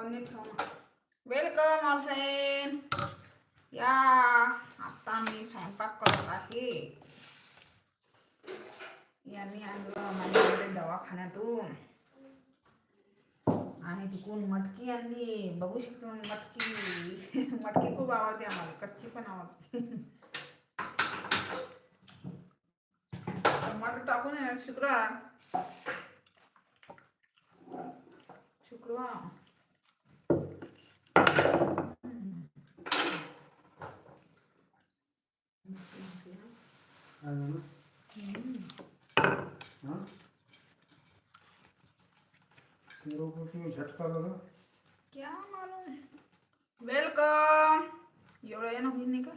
पनीर ठेवणं welcome all friend या आता मी स्वयंपाक करत आहे. यांनी आणलं माझ्याकडे दवाखान्यातून. आणि तिकून मटकी आणली. बघू शकतो मटकी. मटकी खूप आवडते आम्हाला. कच्ची पण आवडते. टमाटर टाकून शुक्रवार शुक्रवार क्या मालूम वेलकम एवढं येणं होईल नाही का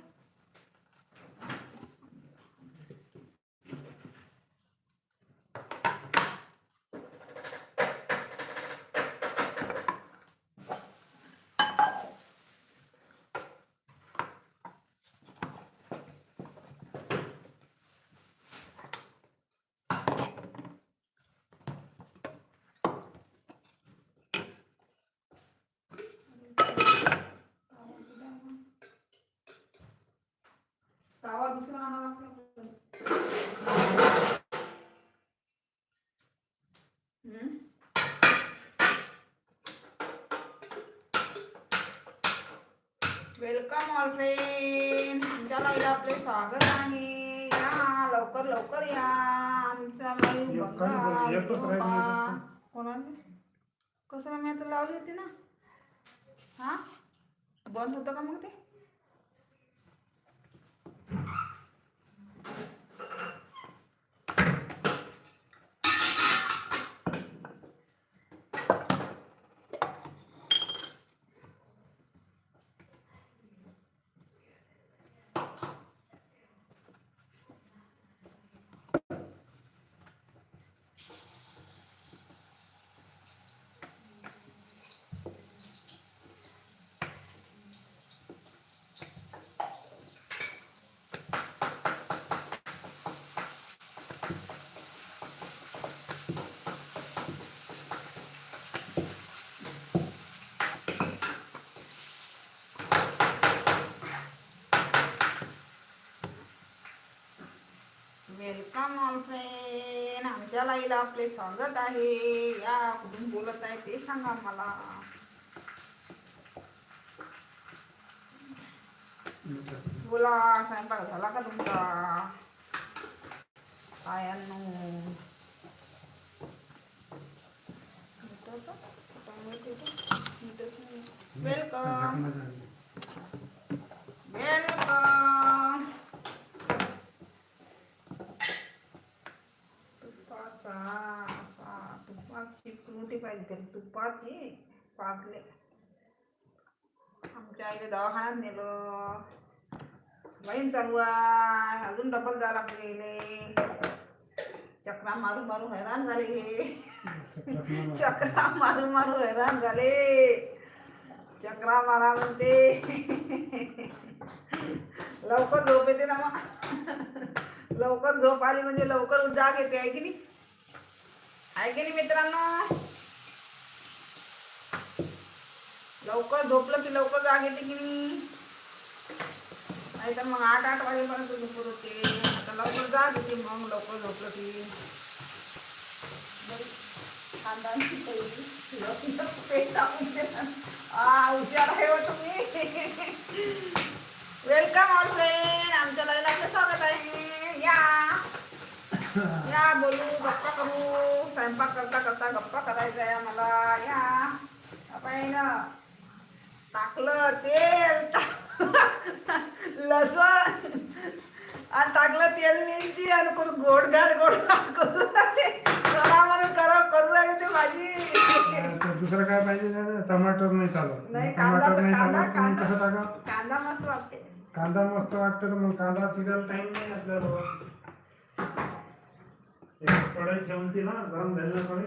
तवा दुसरा आणावा? Welcome all friend. आमच्या लाईव्हला आपले स्वागत आहे. या लवकर लवकर या. आमचा लाईव्ह बघा. कोणाला? कसं मी आता लावली होती ना? हा? बंद होतं का मग ते? वेलकम ऑल फ्रेंड आमच्या लाईला आपले स्वागत आहे. या कुठून बोलत आहे ते सांगा मला बोला स्वयंपाक झाला का तुमचा? आयांनो वेलकम वेलकम तुपाचा असा तुपाची फ्रुटी पाहिजे त्याला तुपाची? पाकले. आमच्या आईला दवाखान्यात नेलं. लाईन चालू आहे. अजून डबल जायला लागले गेले चक्रा मारू मारू हैराण झाले हे. चक्रा मारू मारू हैराण झाले. चक्रा मारा म्हणते. लवकर झोप येते ना मग. लवकर झोप आली म्हणजे लवकर जाग येते आहे की नाही? आहे की नाही मित्रांनो? लवकर झोपलं की लवकर जाग येते की नाही? नाही तर मग आठ आठ वाजेपर्यंत झोपत होते आता लवकर जाग येते मग लवकर झोपलं की. वेलकम ऑल फ्रेंड आमच्या लग्नाचं स्वागत आहे. या. बोलू? गप्पा करू. स्वयंपाक करता करता गप्पा करायचा आहे आम्हाला. या. आपण टाकलं तेल. टाक- लसण. आणि टाकलं तेल मिरची आणि करून गोड गाड गोड गाड करू लागले करा म्हणून करा करू लागले ते भाजी. दुसरं काय पाहिजे? टमाटर नाही चालत. नाही कांदा टमाटर नाही कांदा चालत तुम्ही कसं कांदा. टाका? कांदा मस्त वाटते. कांदा मस्त वाटतं तर मग कांदा चिरायला टाइम नाही एक कढई ठेवून गरम कढई.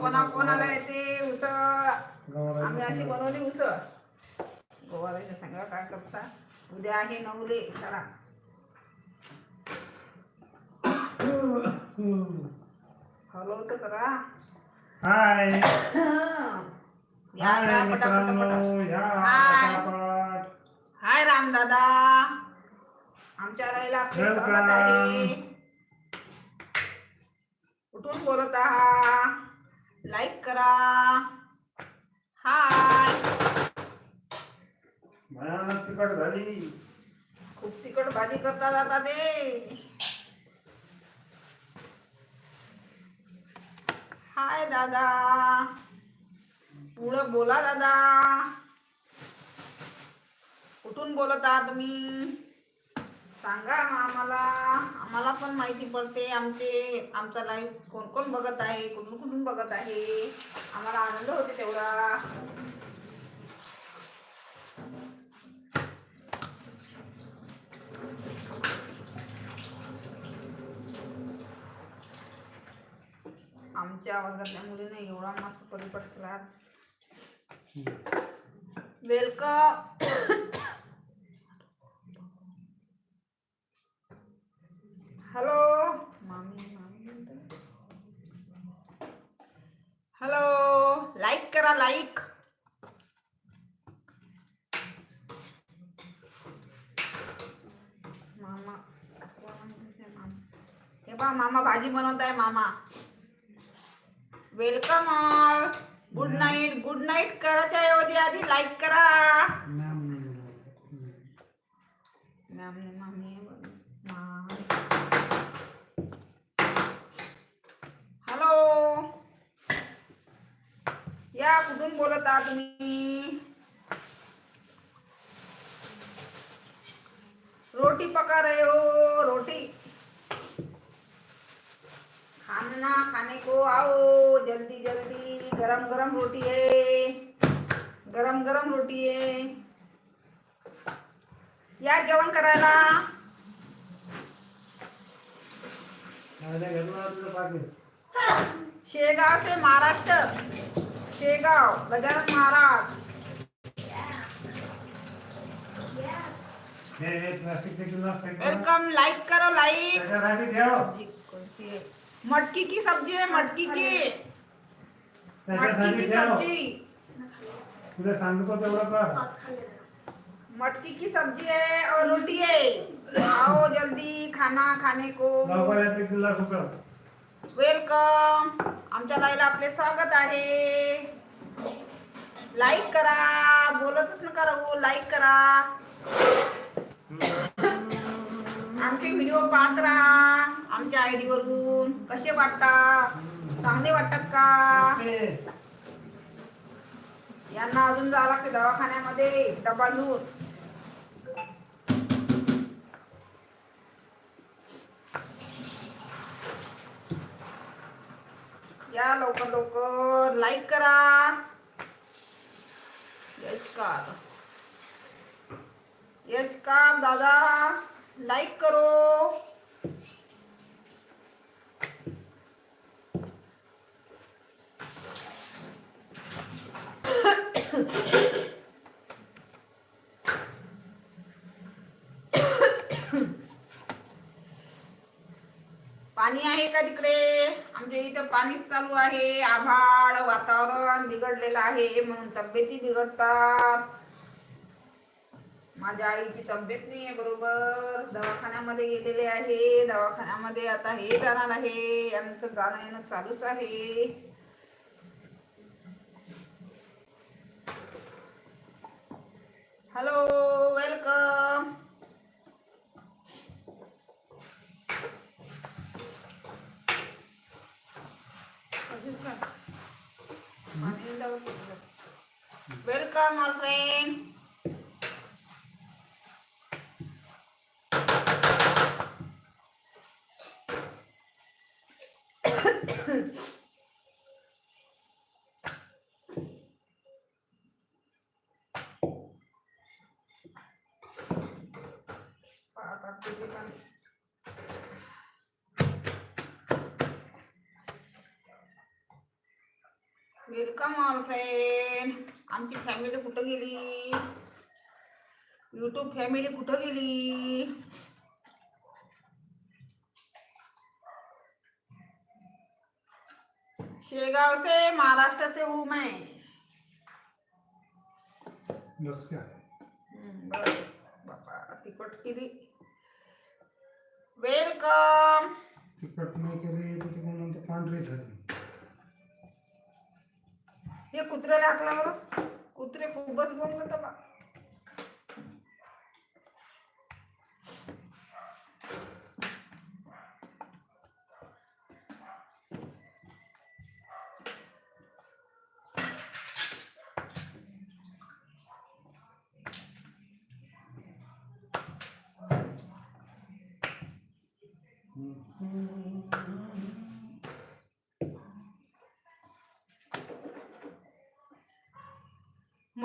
कोणा कोणाला येते उसळ? गवाराचं आम्ही अशी बनवली उसळ. गोवाराच्या सांगा काय करता? उद्या आहे नवले शाळा हॅलो तर करा हाय. हाय मित्रांनो. ह्या. हाय. राम दादा. आमच्या राईला आपले. स्वागत आहे. कुठून बोलत आहात लाईक करा. हाय. तिखट झाली खूप तिखट भाजी करता जाता ते. हाय दादा. पुढं बोला दादा. कुठून बोलत आहात तुम्ही? सांगा मग आम्हाला. आम्हाला पण माहिती पडते आमचे आमचा लाईव्ह कोण कोण बघत आहे कुठून कुठून बघत आहे. आम्हाला आनंद होते तेवढा. आमच्या वर्गातल्या मुलीने एवढा मस्त परिपाठ केला. Welcome hello. हॅलो लाईक करा लाईक मामा हे पहा मामा भाजी बनवत आहे मामा welcome all good night good night करायच्या ऐवजी आधी लाईक करा गरम गरम रोटी है। गरम गरम रोटी है। या जेवण करायला। शेगाव से महाराष्ट्र। शेगाव गजानन महाराज। वेलकम लाइक करो लाइक मटकी की सब्ज़ी है मटकी की। मटकी की सब्जी? तुला सांगतो तेवढं मटकी की सब्जी है और रोटी है आओ जल्दी खाना खाने को. लवकर वेलकम आमच्या लाईला आपले स्वागत आहे. लाईक करा. बोलतच नका राहू. लाईक करा. आमचे व्हिडिओ पाहत राहा. आमच्या आय डी वरून. कसे वाटतात? चांगले वाटतात का? यांना अजून जावं लागते दवाखान्यामध्ये डबा घेऊन. या लवकर लवकर. लाईक करा. यच का दादा लाईक करो. पाणी आहे का तिकडे? आमच्या इथं पाणीच चालू आहे. आभाळ वातावरण बिघडलेलं आहे म्हणून तब्येती बिघडतात. माझ्या आईची तब्येत नाही आहे बरोबर. दवाखान्यामध्ये गेलेले आहे. दवाखान्यामध्ये आता हे जाणार आहे. यांचं जाणं येणं चालूच आहे. Hello welcome welcome all friend welcome all friend आमची फॅमिली कुठं गेली? युट्यूब फॅमिली कुठं गेली? शेगाव से महाराष्ट्र से हूँ मैं. बस क्या? हम्म, बस. बापा तिखट केली वेलकम तिखट नाही केली तर तिकडून नंतर पांढरी झाली. हे कुत्र्याला हाकला बरं. कुत्रे खूपच बोंबलत बा.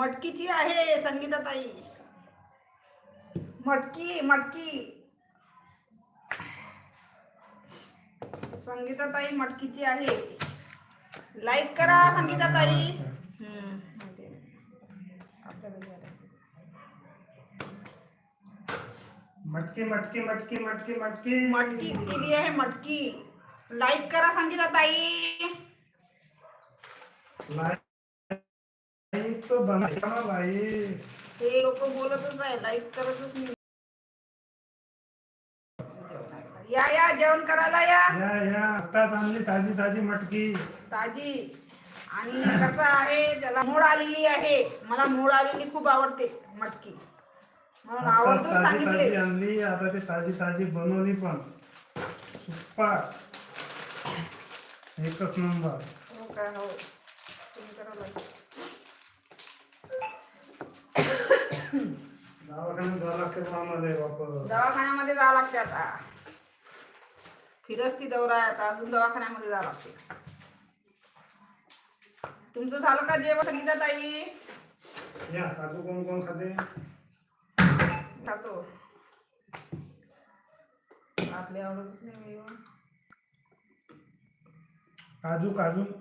मटकीची आहे संगीताताई. मटकी मटकी. संगीताताई मटकीची आहे. लाईक करा संगीताताई. हम्म, मटकी मटकी मटकी मटकी मटकी. मटकी केली आहे मटकी. लाईक करा संगीताताई. हे लोक बोलतच आहे लाईक करतच नाही. या या जेवण करायला या. या या. आत्ताच आणली ताजी ताजी मटकी. ताजी. आणि कसं आहे त्याला मोड आलेली आहे मला मोड आलेली खूप आवडते मटकी. म्हणून ताजी सांगितले. आणली. आता ते ताजी ताजी बनवली पण. सुप्पा एकच नंबर. हो काय हो तुम्ही करा like. दवाखान्यात जावं लागते पण आम्हाला दवाखान्यामध्ये जावं लागते आता. फिरस्ती दौरा आहे आता अजून दवाखान्यामध्ये जावं लागते. तुमचं झालं का जेवण संगीता ताई? या काजू कोण कोण खाते? खातो. आपल्या आवडतच नाही. काजू काजू काय म्हणता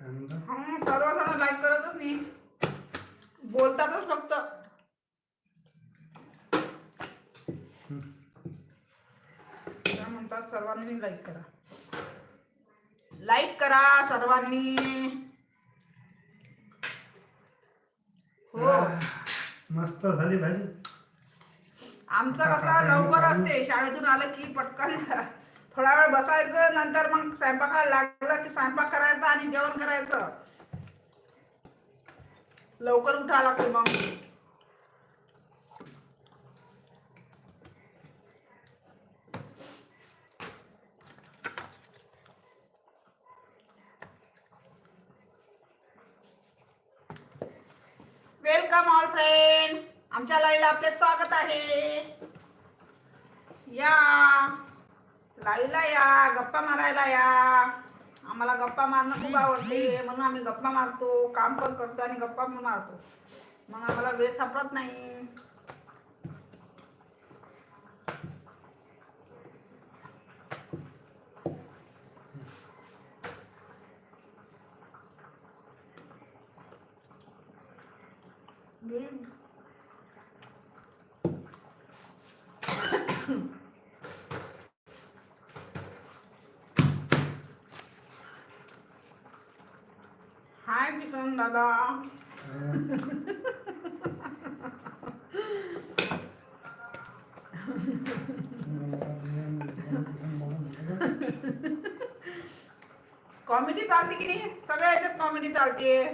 हा सर्वजण लाईक करतच नाही. बोलतातच फक्त. काय म्हणतात सर्वांनी लाईक करा. लाईक करा सर्वांनी. हो. मस्त झाली भाजी. आमचं कसं लवकर असते. शाळेतून आलं की पटकन थोडा वेळ बसायचं नंतर मग स्वयंपाकाला लागलं की स्वयंपाक करायचा आणि जेवण करायचं. लवकर उठावं लागते मग. वेलकम ऑल फ्रेंड आमच्या लाईला आपले स्वागत आहे. या. लाईला या गप्पा मारायला या. आम्हाला गप्पा मारणं खूप आवडते म्हणून आम्ही गप्पा मारतो काम पण करतो आणि गप्पा पण मारतो. मग आम्हाला वेळ सापडत नाही हाय किसन दादा कॉमेडी चालते की नाही? सगळ्या याच्यात कॉमेडी चालते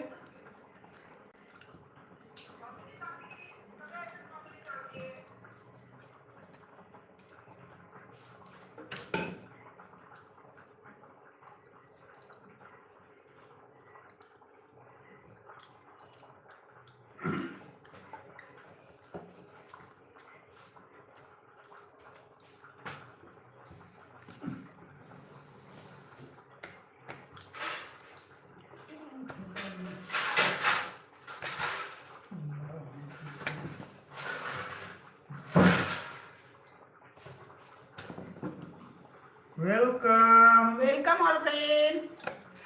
वेलकम ऑल फ्रेंड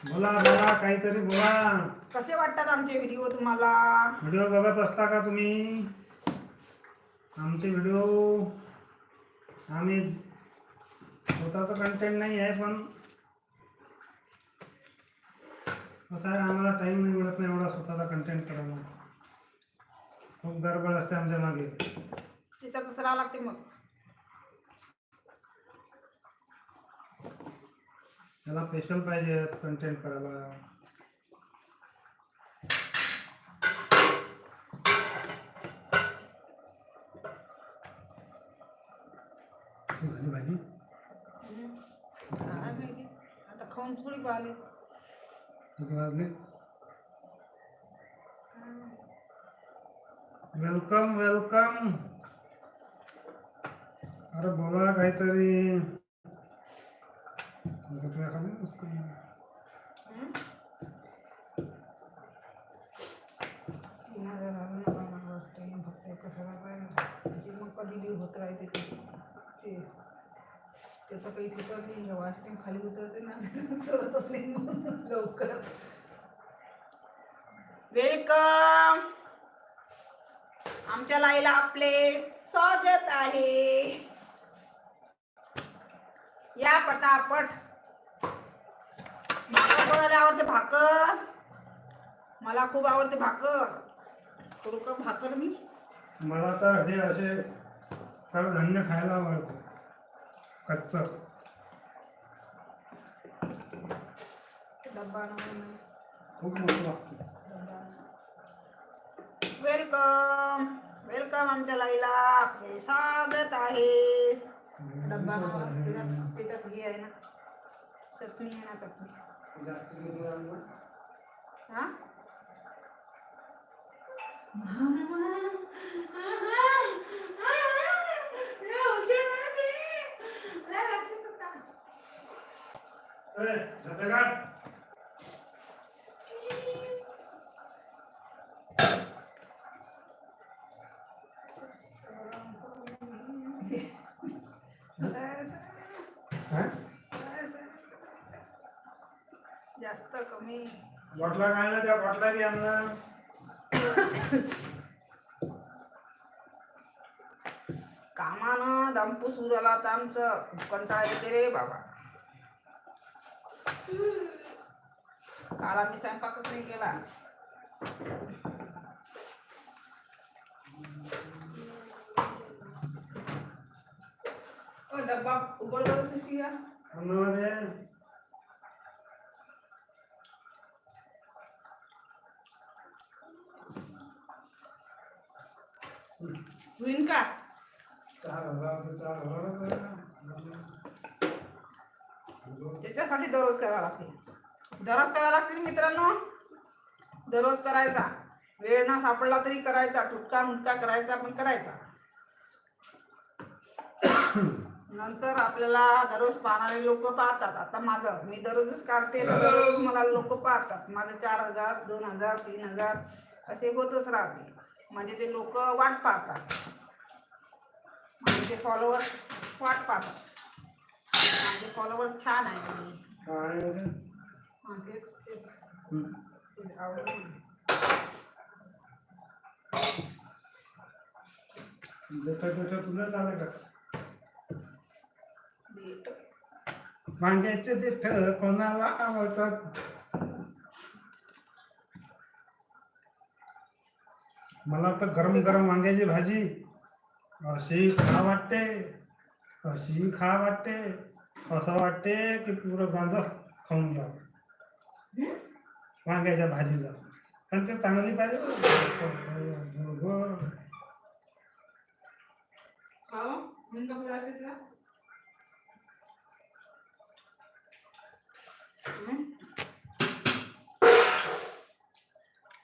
बोला बोला काहीतरी बोला. कसे वाटतात आमचे व्हिडिओ तुम्हाला? व्हिडिओ बघत असता का तुम्ही? आमचे व्हिडिओ आम्ही स्वतःचं कंटेंट नाही आहे पण कसं आहे आम्हाला टाईम नाही मिळत नाही एवढा स्वतःचा कंटेंट करायला. खूप गडबड असते आमच्या मागे. तिचा दुसरा लागते मग. त्याला स्पेशल पाहिजे कंटेंट करायला. झाली भाजी आता खाऊन थोडी पाहिले किती वाजले वेलकम वेलकम अरे बोला काहीतरी आता तुला एखादं मस्त. तीन हजार झालं फक्त एकच हजार मग कधी लिव होत राहते ते त्याचं काही ठिकाण नाही वाच टाईम खाली उतरते ना चढतच नाही मग लवकर वेलकम आमच्या लाईला आपले स्वागत आहे या पटापट कोणाला आवडते भाकर. मला खूप आवडते भाकर. करू का भाकर मी? मला तर हे असे कडधान्य खायला आवडतं. कच्च. डब्बा खूप लागतं. वेलकम. वेलकम आमच्या लाईला. आपले स्वागत आहे. डब्बा त्याच्यात हे आहे ना चटणी आहे ना चटणी. जास्त दूध आणलं. हा ए, झोपे काढ. हा? जास्त कमी बॉटला काय ना त्या बॉटला बी आणलं. कामानं दंपू सुरू झाला तर आमचं. कंटाळा येते रे बाबा. काल आम्ही स्वयंपाकच नाही केला. ओ, डब्बा उघड बरं सृष्टी या होईन का? त्याच्यासाठी दररोज करावं लागते. दररोज करावं लागते मित्रांनो? दररोज करायचा. वेळ ना सापडला तरी करायचा. टुटका मुटका करायचा पण करायचा. नंतर आपल्याला दररोज पाहणारे लोक पाहतात. आता माझं मी दररोजच काढते. दररोज मला लोक पाहतात. माझं चार हजार दोन हजार तीन हजार असे होतच राहते. म्हणजे ते लोक वाट पाहतात. माझे ते फॉलोवर वाट पाहतात माझे फॉलोवर छान आहे काय म्हणजे? हा, तेच तेच हम्म. ते आवडलं बेटा बेटा का भेट. वांग्याचे देठ कोणाला आवडतात मला तर गरम गरम वांग्याची भाजी अशी खा वाटते अशी खा वाटते असं वाटते की पुरं गांजा खाऊन जा. वांग्याच्या भाजीला. पण ते चांगली पाहिजे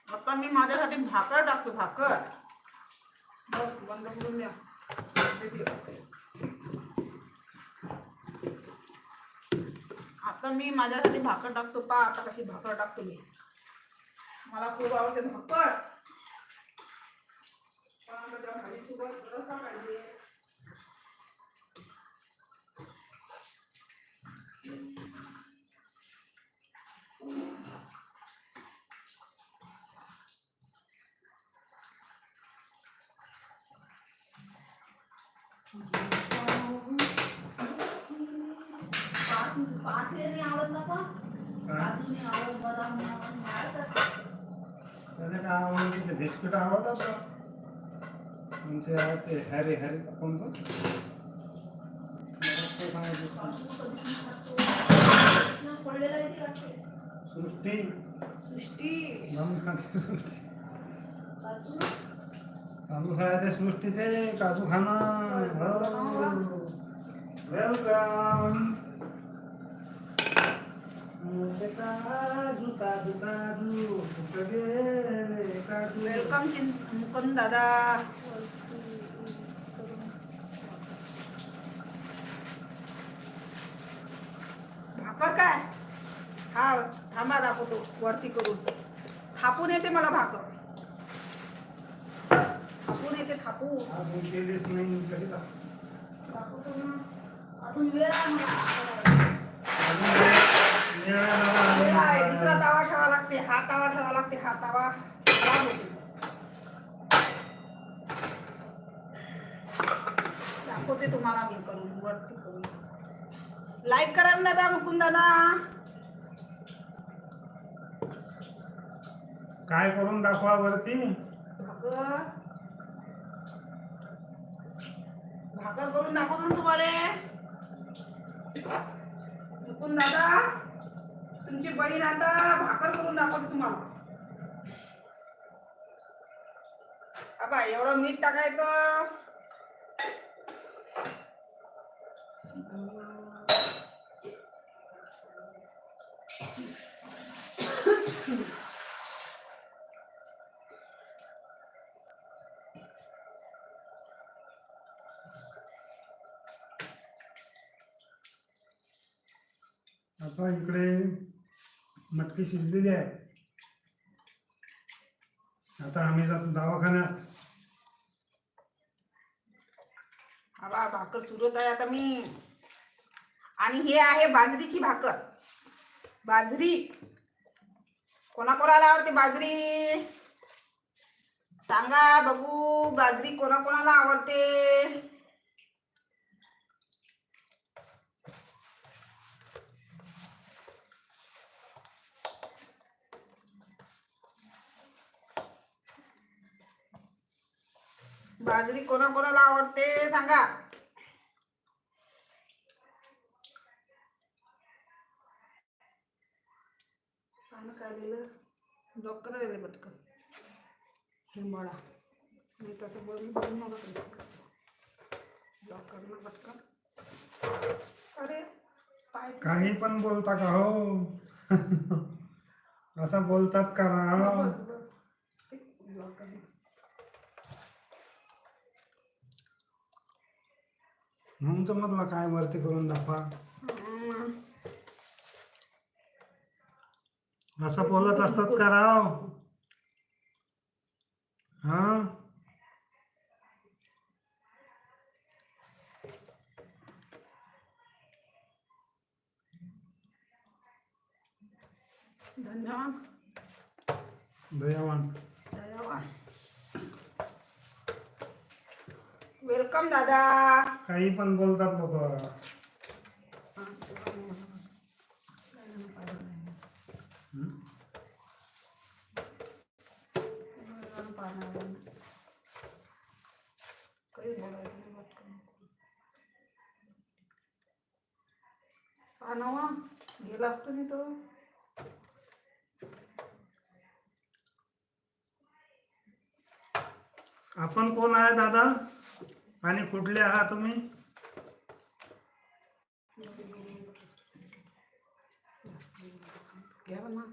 आता मी माझ्यासाठी भाकर टाकतो भाकर. बस बंद करून द्या. आता मी माझ्यासाठी भाकर टाकतो पा आता कशी भाकर टाकतो मी. मला खूप आवडते भाकर. पण भाजीसोबत पाहिजे पाकले नाही आवडत ना पण काय? काजू नाही आवडत बदाम नाही आवडत मला तर त्याला काय आवडते ते बिस्किट आवडतात का तुमचे आहे ते हॅरी हॅरी कोणतं ते सांगायचं. काजू कधी नाही खातो. ना पडलेला आहे ते वाटते. सृष्टी सृष्टी म्हणून सांगते सृष्टी काजू काजू आहे ते सृष्टीचे काजू खाणं वेलकम काजू काजू काजू कुठं गेले काजू वेलकम मुकुंद दादा. भाकर काय? हा थांबा दाखवतो वरती करून. थापून येते मला भाकर. थापून येते थापून अजून नाही दाखवतो ना. अजून वेळ आहे मला. दुसरा तावा ठेवा लागते. हा तावा ठेवा लागते. हा तावा. दाखवते तुम्हाला मी करून वरती करून. लाईक करा ना दादा मुकुंद दादा. काय करून दाखवा वरती? भाकर करून दाखवतो ना तुम्हाला. मुकुंद दादा. तुमची बहीण आता भाकर करून दाखवते तुम्हाला. आबा एवढं मीठ टाकायचं. आता इकडे मटकी शिजलेली आहे. आता आम्ही जातो दवाखान्यात. बाबा भाकर चुरत आहे आता मी. आणि हे आहे बाजरीची भाकर. बाजरी. कोणाकोणाला आवडते बाजरी? सांगा बघू बाजरी कोणाकोणाला आवडते? बाजरी कोणाकोणाला आवडते सांगा. पानं काय दिलं करा दिले पटकन हिंबळा मी तसं बोलून बोलून नका करणं पटकन. अरे पाय काही पण बोलता का हो? असं बोलतात का राव बस बस ब्लॉक करणं म्हणून तर म्हटलं काय वरती करून दाखवा. असं बोलत असतात का राव? हा? धन्यवाद. दयावान. वेलकम दादा. काही पण बोलतात लोक. पानावा गेला असतो मी तो. आपण कोण आहे दादा? आणि कुठले आहात तुम्ही। घ्या ना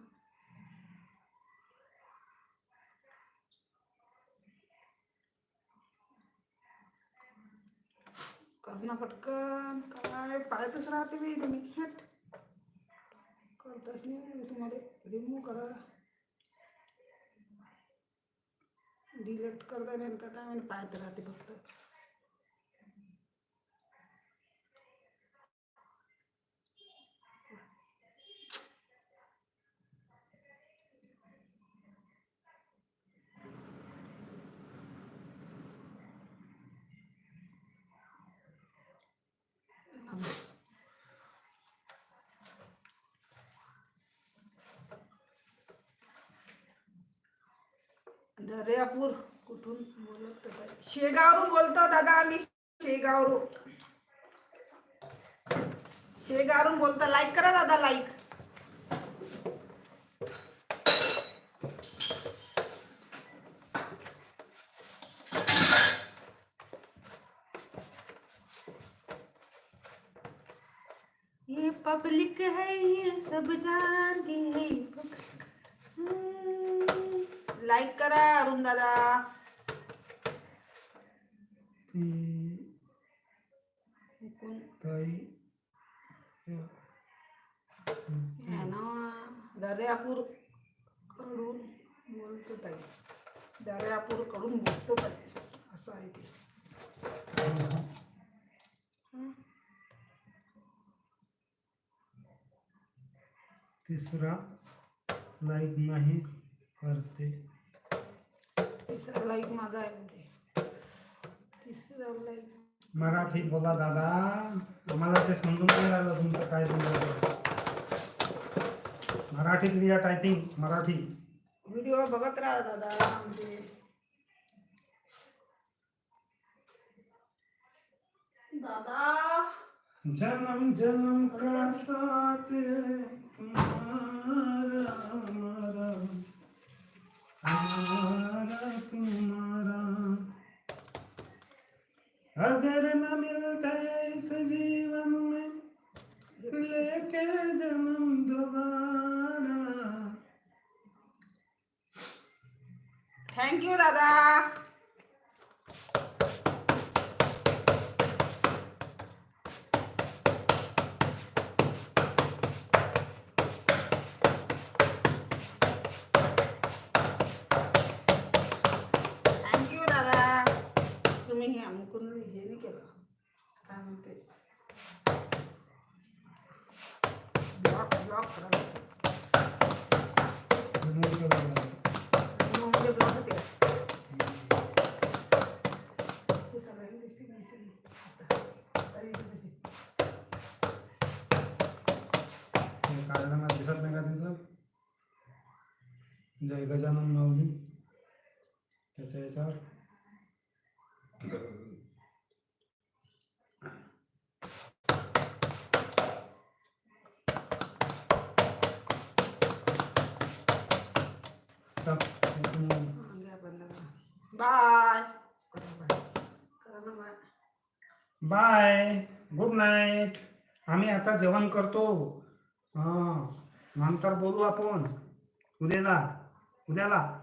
कर ना पटकन काय पाळतच राहते मी तुम्ही हट करतच नाही तुम्हाला रिमूव्ह करा। डिलीट करता नाही का काय म्हणजे पाहत राहते फक्त दर्यापूर कुठून बोलत शेगावरून बोलतो दादा आम्ही. शेगावरून शेगावरून बोलतो. लाईक करा दादा लाईक ये पब्लिक है ये सब जानती है। लाईक करा अरुण दादा. दर्यापूरकडून बोलतो ताई. दर्यापूरकडून बोलतो ताई. असं आहे ते. तिसरा लाईक नाही करते. तिसरा लाईक माझा आहे म्हणजे तिसरा लाईक मराठी बोला दादा. आम्हाला ते समजून नाही राहिलं तुमचं काय तुमचं मराठीत लिहा टायपिंग मराठी. व्हिडिओ बघत राहा दादा म्हणजे. दादा. जन्म जन्म का साथ तुम्हारा. हमारा हमारा तुम्हारा। अगर न मिलता इस जीवन में लेके जन्म दोबारा। यू दादा थँक्यू दादा मी हे अमुकून हे नाही केलं. काय म्हणते? ब्लॉक ब्लॉक करा रिमूव्ह केलं जातं. म्हणजे ब्लॉक होते हे सगळ्यांनी दिसते का दिसते? आता. आता दिसते तशी. हे काढताना दिसत नाही का तिथं जय गजानन माऊली त्याच्या याच्यावर तर इथून हा, घ्या बंद करा. बाय करा बाय. करा ना बाय. बाय गुड नाईट आम्ही आता जेवण करतो. हां नंतर बोलू आपण. उद्याला उद्याला.